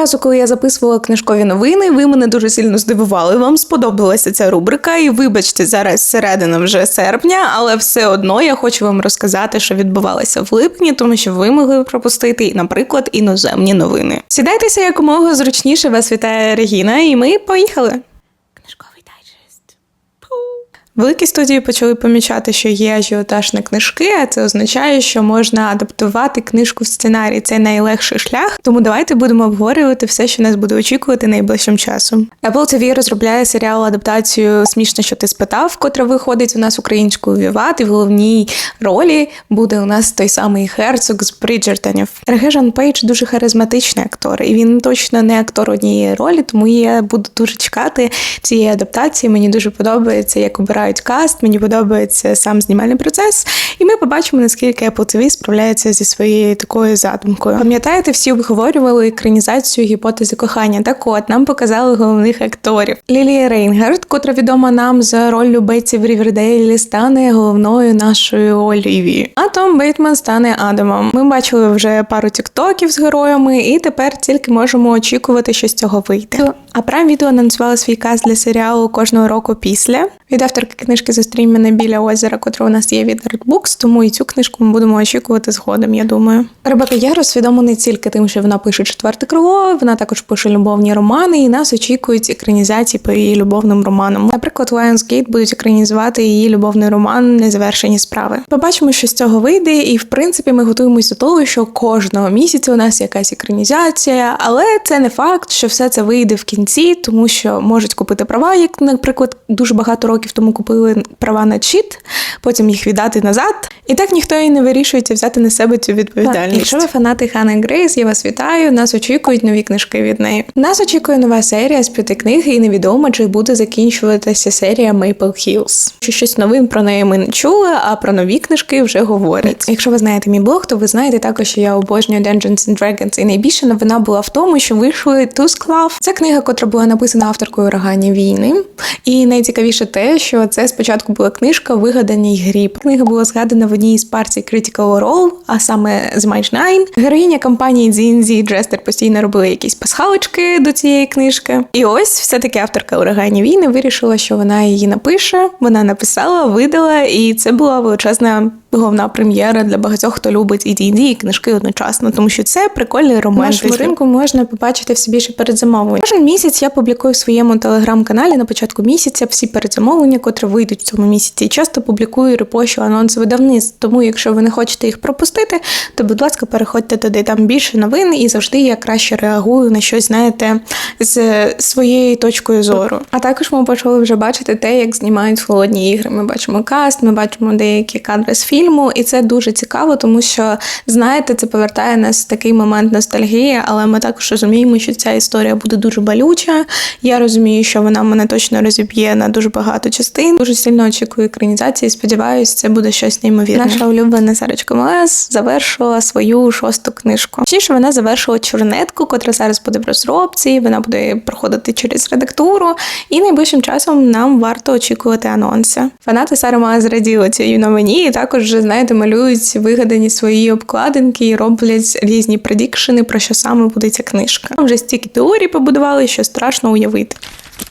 разу, коли я записувала книжкові новини, ви мене дуже сильно здивували. Вам сподобалася ця рубрика, і вибачте, зараз середина вже серпня, але все одно я хочу вам розказати, що відбувалося в липні, тому що ви могли пропустити, наприклад, іноземні новини. Сідайтеся якомога зручніше. Вас вітає Регіна, і ми поїхали. Великі студії почали помічати, що є ажіотаж на книжки, а це означає, що можна адаптувати книжку в сценарій. Це найлегший шлях. Тому давайте будемо обговорювати все, що нас буде очікувати найближчим часом. Apple TV розробляє серіал адаптацію Смішно, що ти спитав, котра виходить у нас українською Віват, і в головній ролі буде у нас той самий герцог з Бріджертонів. Регежан Пейдж дуже харизматичний актор, і він точно не актор однієї ролі, тому я буду дуже чекати цієї адаптації. Мені дуже подобається, як обирають каст. Мені подобається сам знімальний процес, і ми побачимо, наскільки Apple TV справляється зі своєю такою задумкою. Пам'ятаєте, всі обговорювали екранізацію гіпотези кохання. Так от нам показали головних акторів. Лілія Рейнгард, котра відома нам за роль Бетті в Рівердейлі, стане головною нашою Олівією. А Том Бейтман стане Адамом. Ми бачили вже пару тіктоків з героями, і тепер тільки можемо очікувати, що з цього вийде. А Prime Video анонсувала свій каст для серіалу кожного року після. Від авторки книжки «Зустрінь мене біля озера, котра у нас є від Artbooks, тому і цю книжку ми будемо очікувати згодом, я думаю. Ребека Ярос відома не тільки тим, що вона пише четверте крило, вона також пише любовні романи, і нас очікують екранізації по її любовним романам. Наприклад, Lionsgate будуть екранізувати її любовний роман Незавершені справи. Побачимо, що з цього вийде, і в принципі ми готуємось до того, що кожного місяця у нас якась екранізація, але це не факт, що все це вийде в кінці, тому що можуть купити права, як, наприклад, дуже багато років тому купили права на чіт, потім їх віддати назад. І так ніхто і не вирішується взяти на себе цю відповідальність. Якщо ви фанати Хани Грейс, я вас вітаю. Нас очікують нові книжки від неї. Нас очікує нова серія з п'яти книг, і невідомо, чи буде закінчуватися серія Maple Hills. Чи щось новим про неї ми не чули, а про нові книжки вже говорять. Якщо ви знаєте мій блог, то ви знаєте також, що я обожнюю Dungeons and Dragons. І найбільша новина була в тому, що вийшли Тусклав. Це книга, котра була написана авторкою урагані війни. І найцікавіше те, що це спочатку була книжка Вигаданий гріб. Книга була згадана в одній із партій Critical Role, а саме з Майдж Найн. Героїня компанії D&D Джестер постійно робила якісь пасхалочки до цієї книжки. І ось все-таки авторка урагані війни вирішила, що вона її напише. Вона написала, видала, і це була величезна. Головна прем'єра для багатьох, хто любить і D&D, і книжки одночасно, тому що це прикольний роман. Нашому ринку можна побачити все більше передзамовлень. Кожен місяць я публікую в своєму телеграм-каналі на початку місяця всі передзамовлення, котрі вийдуть в цьому місяці. І часто публікую репощу анонси видавництв. Тому, якщо ви не хочете їх пропустити, то будь ласка, переходьте туди. Там більше новин, і завжди я краще реагую на щось, знаєте, з своєю точкою зору. А також ми почали вже бачити те, як знімають холодні ігри. Ми бачимо каст, ми бачимо деякі кадри з фільму, і це дуже цікаво, тому що знаєте, це повертає нас в такий момент ностальгії, але ми також розуміємо, що ця історія буде дуже болюча. Я розумію, що вона мене точно розіб'є на дуже багато частин. Дуже сильно очікую екранізації. Сподіваюсь, це буде щось неймовірне. Наша улюблена Сарочка Мелес завершила свою шосту книжку. Точніше, вона завершила чорнетку, котра зараз буде в розробці. Вона буде проходити через редактуру, і найближчим часом нам варто очікувати анонси. Фанати Сари Мелес зраділи цій новині, і також вже знаєте, малюють вигадані свої обкладинки і роблять різні предікшени, про що саме буде ця книжка. Вже стільки теорій побудували, що страшно уявити.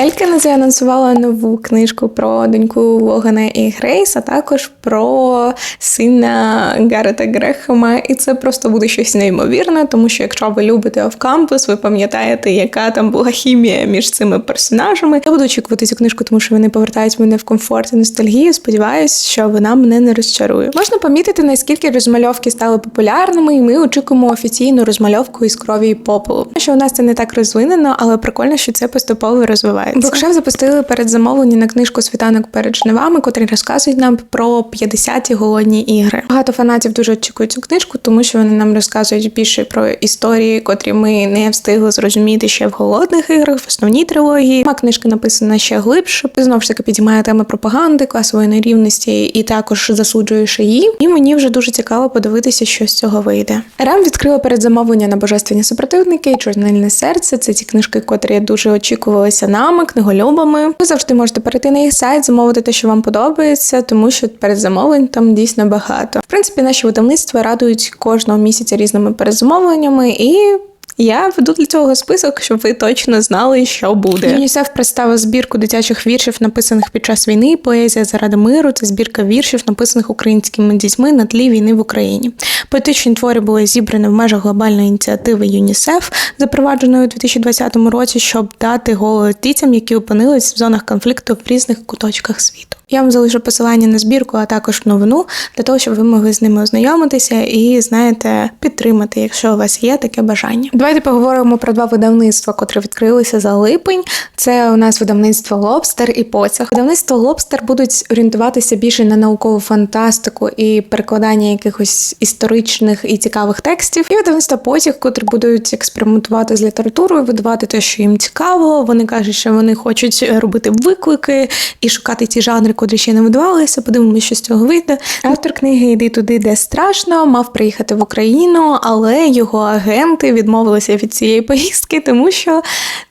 Елькена заанонсувала нову книжку про доньку Логана і Грейс, а також про сина Гарета Грехема. І це просто буде щось неймовірне, тому що якщо ви любите Офкампус, ви пам'ятаєте, яка там була хімія між цими персонажами. Я буду очікувати цю книжку, тому що вони повертають мене в комфорт і ностальгію. Сподіваюсь, що вона мене не розчарує. Можна помітити, наскільки розмальовки стали популярними, і ми очікуємо офіційну розмальовку із крові і попелу. Що у нас це не так розвинено, але прикольно, що це поступово розвивається. Букшеф запустили передзамовлення на книжку Світанок перед жнивами, котрі розказують нам про 50-ті голодні ігри. Багато фанатів дуже очікують цю книжку, тому що вони нам розказують більше про історії, котрі ми не встигли зрозуміти ще в голодних іграх, в основній трилогії. Сама книжка написана ще глибше. Знову ж таки підіймає теми пропаганди, класової нерівності і також засуджує шиї. І мені вже дуже цікаво подивитися, що з цього вийде. Рам відкрила передзамовлення на божественні супротивники чорнильне серце. Це ті книжки, котрі дуже очікувалися нами, книголюбами. Ви завжди можете перейти на їх сайт, замовити те, що вам подобається, тому що передзамовлень там дійсно багато. В принципі, наші видавництва радують кожного місяця різними передзамовленнями і. Я веду для цього список, щоб ви точно знали, що буде. ЮНІСЕФ представив збірку дитячих віршів, написаних під час війни. Поезія заради миру це збірка віршів, написаних українськими дітьми на тлі війни в Україні. Поетичні твори були зібрані в межах глобальної ініціативи ЮНІСЕФ, запровадженої у 2020 році, щоб дати голос дітям, які опинились в зонах конфлікту в різних куточках світу. Я вам залишу посилання на збірку, а також новину для того, щоб ви могли з ними ознайомитися і знаєте підтримати, якщо у вас є таке бажання. Давайте поговоримо про два видавництва, котрі відкрилися за липень. Це у нас видавництво Лобстер і Потяг. Видавництво Лобстер будуть орієнтуватися більше на наукову фантастику і перекладання якихось історичних і цікавих текстів. І видавництво Потяг, котрі будуть експериментувати з літературою, видавати те, що їм цікаво. Вони кажуть, що вони хочуть робити виклики і шукати ті жанри, котрі ще не видавалися. Подивимося, що з цього вийде. Автор книги Йди туди, де страшно, мав приїхати в Україну, але його агенти відмовилися від цієї поїздки, тому що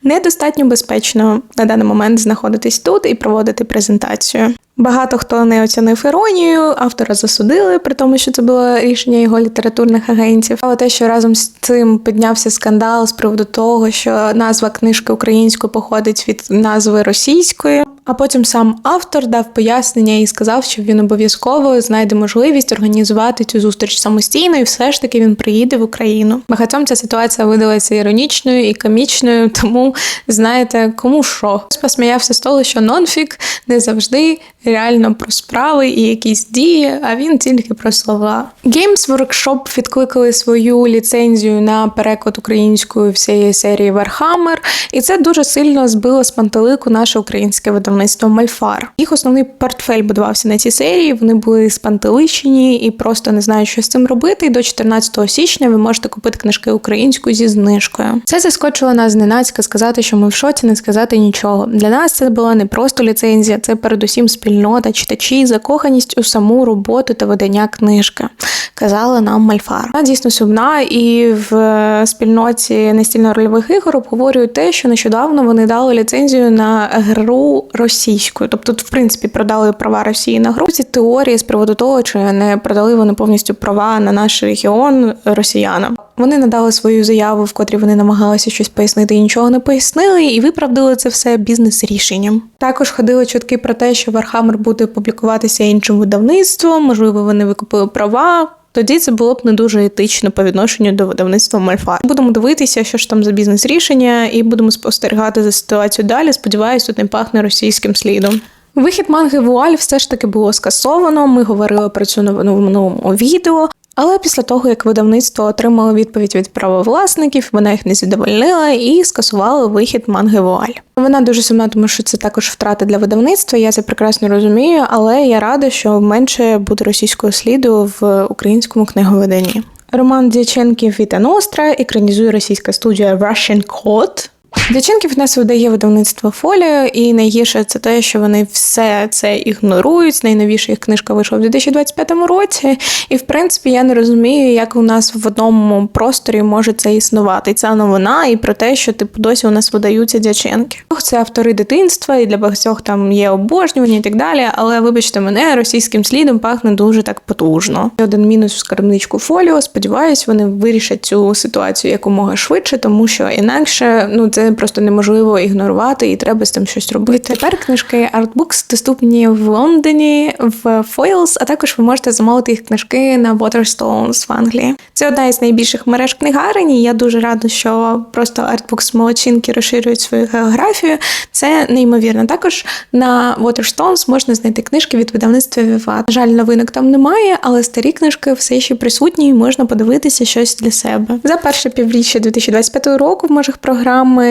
недостатньо безпечно на даний момент знаходитись тут і проводити презентацію. Багато хто не оцінив іронію, автора засудили, при тому, що це було рішення його літературних агентів. Але те, що разом з цим піднявся скандал з приводу того, що назва книжки української походить від назви російської. А потім сам автор дав пояснення і сказав, що він обов'язково знайде можливість організувати цю зустріч самостійно, і все ж таки він приїде в Україну. Багатьом ця ситуація видалася іронічною і комічною, тому знаєте, кому що. Посміявся з того, що нонфік не завжди реально про справи і якісь дії, а він тільки про слова. Games Workshop відкликали свою ліцензію на переклад українською всієї серії Warhammer, і це дуже сильно збило з пантелику наше українське видавництво Мальфар. Їх основний портфель будувався на цій серії. Вони були спантеличені і просто не знають, що з цим робити. І до 14 січня ви можете купити книжки українською зі знижкою. Це заскочило нас зненацька сказати, що ми в шоці, не сказати нічого. Для нас це була не просто ліцензія, це передусім спільнота, читачі, закоханість у саму роботу та видання книжки. Казала нам Мальфар. Вона дійсно сумна, і в е, спільноті настільно-рольових ігор обговорюють те, що нещодавно вони дали ліцензію на гру російською, тобто, в принципі, продали права Росії на гру. Ці теорії з приводу того, чи не продали вони повністю права на наш регіон росіянам. Вони надали свою заяву, в котрій вони намагалися щось пояснити і нічого не пояснили, і виправдали це все бізнес-рішенням. Також ходили чутки про те, що Warhammer буде публікуватися іншим видавництвом, можливо, вони викупили права. Тоді це було б не дуже етично по відношенню до видавництва Мальфар. Будемо дивитися, що ж там за бізнес-рішення, і будемо спостерігати за ситуацію далі. Сподіваюсь, тут не пахне російським слідом. Вихід манги Вуаль все ж таки було скасовано. Ми говорили про цю новину в минулому відео. Але після того, як видавництво отримало відповідь від правовласників, вона їх не задовольнила і скасувала вихід манги Вуаль. Вона дуже сумна, тому що це також втрата для видавництва. Я це прекрасно розумію, але я рада, що менше буде російського сліду в українському книговиданні. Роман Дяченків Віта Ностра екранізує російська студія Russian Code. Дяченків в нас видає видавництво фоліо, і найгірше це те, що вони все це ігнорують. Найновіша їх книжка вийшла в 2025 році. І в принципі я не розумію, як у нас в одному просторі може це існувати. Ця новина і про те, що типу досі у нас видаються дяченки. Це автори дитинства, і для багатьох там є обожнювання і так далі. Але вибачте мене, російським слідом пахне дуже так потужно. Один мінус в скарбничку фоліо. Сподіваюсь, вони вирішать цю ситуацію якомога швидше, тому що інакше ну це просто неможливо ігнорувати, і треба з цим щось робити. Тепер книжки Artbooks доступні в Лондоні, в Foils, а також ви можете замовити їх книжки на Waterstones в Англії. Це одна із найбільших мереж книгарень. і Я дуже рада, що просто Artbooks молодчинки розширюють свою географію. Це неймовірно. Також на Waterstones можна знайти книжки від видавництва Vivat. На жаль, новинок там немає, але старі книжки все ще присутні і можна подивитися щось для себе. За перше півріччя 2025 року в межах програми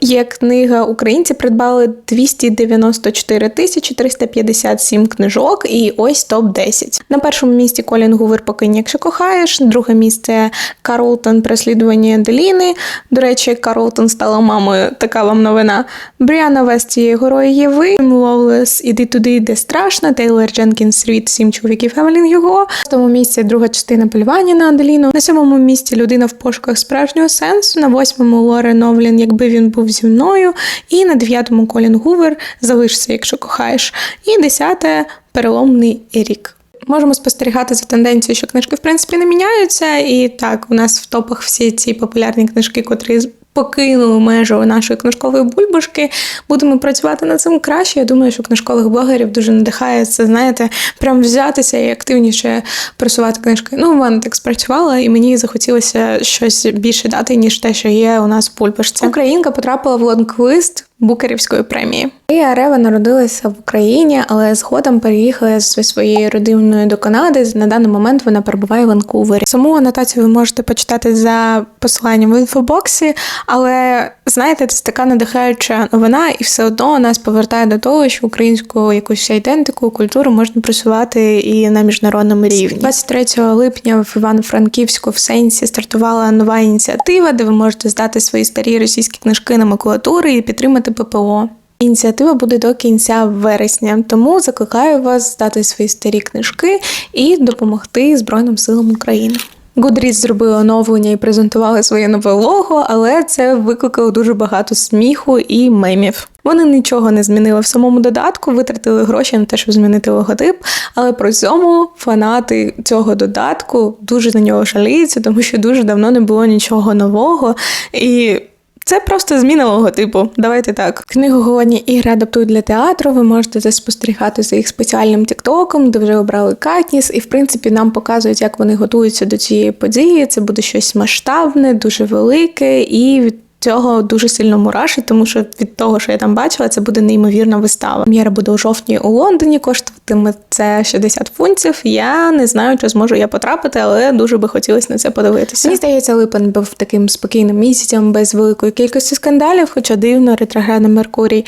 є книга Українці придбали 294 тисячі 357 книжок, і ось топ 10 На першому місці Колін Гувер «Покинь, якщо кохаєш. Друге місце Карлтон Преслідування Деліни. До речі, Карлтон стала мамою. Така вам новина. Бріана Весті Герої Єви, Ловлес Іди туди, де страшно. Тейлор Дженкінс Рід Сім чоловіків Евелін Його. На тому місці друга частина полювання на Аделіну. На сьомому місці людина в пошуках справжнього сенсу. На восьмому Лоре Новлін, якби він був зі мною. І на дев'ятому Колін Гувер залишся, якщо кохаєш. І десяте переломний рік. Можемо спостерігати за тенденцією, що книжки в принципі не міняються. І так, у нас в топах всі ці популярні книжки, котрі покинули межу нашої книжкової бульбашки. Будемо працювати над цим краще. Я думаю, що книжкових блогерів дуже надихає це, знаєте, прям взятися і активніше просувати книжки. Ну, в мене так спрацювало, і мені захотілося щось більше дати, ніж те, що є у нас в бульбашці. Українка потрапила в лонглист Букерівської премії. Марія Рева народилася в Україні, але згодом переїхала зі своєю родиною до Канади. На даний момент вона перебуває в Ванкувері. Саму анотацію ви можете почитати за посиланням в інфобоксі, але знаєте, це така надихаюча новина, і все одно нас повертає до того, що українську якусь ідентику, культуру можна просувати і на міжнародному рівні. 23 липня в Івано-Франківську в Сенсі стартувала нова ініціатива, де ви можете здати свої старі російські книжки на макулатуру і підтримати ППО. Ініціатива буде до кінця вересня, тому закликаю вас здати свої старі книжки і допомогти Збройним силам України. Goodreads зробили оновлення і презентували своє нове лого, але це викликало дуже багато сміху і мемів. Вони нічого не змінили в самому додатку, витратили гроші на те, щоб змінити логотип. Але при цьому фанати цього додатку дуже на нього жаліються, тому що дуже давно не було нічого нового. І це просто зміна логотипу. Давайте так. Книгу Голодні ігри адаптують для театру. Ви можете спостерігати за їх спеціальним тіктоком, де вже обрали Катніс, і в принципі нам показують, як вони готуються до цієї події. Це буде щось масштабне, дуже велике, і цього дуже сильно мурашить, тому що від того, що я там бачила, це буде неймовірна вистава. Прем'єра буде у жовтні у Лондоні, коштуватиме це 60 фунтів. Я не знаю, чи зможу я потрапити, але дуже би хотілося на це подивитися. Мені здається, липень був таким спокійним місяцем без великої кількості скандалів, хоча дивно, ретроградний Меркурій.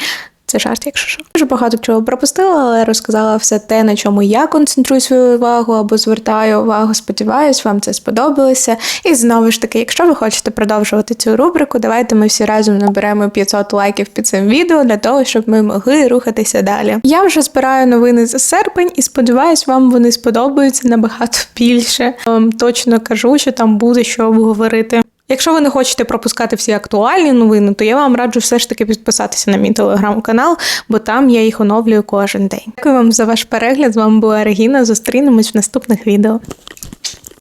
Це жарт, якщо що. Дуже багато чого пропустила, але розказала все те, на чому я концентрую свою увагу або звертаю увагу. Сподіваюсь, вам це сподобалося. І знову ж таки, якщо ви хочете продовжувати цю рубрику, давайте ми всі разом наберемо 500 лайків під цим відео для того, щоб ми могли рухатися далі. Я вже збираю новини за серпень і сподіваюсь, вам вони сподобаються набагато більше. Вам точно кажу, що там буде що обговорити. Якщо ви не хочете пропускати всі актуальні новини, то я вам раджу все ж таки підписатися на мій телеграм-канал, бо там я їх оновлюю кожен день. Дякую вам за ваш перегляд. З вами була Регіна. Зустрінемось в наступних відео.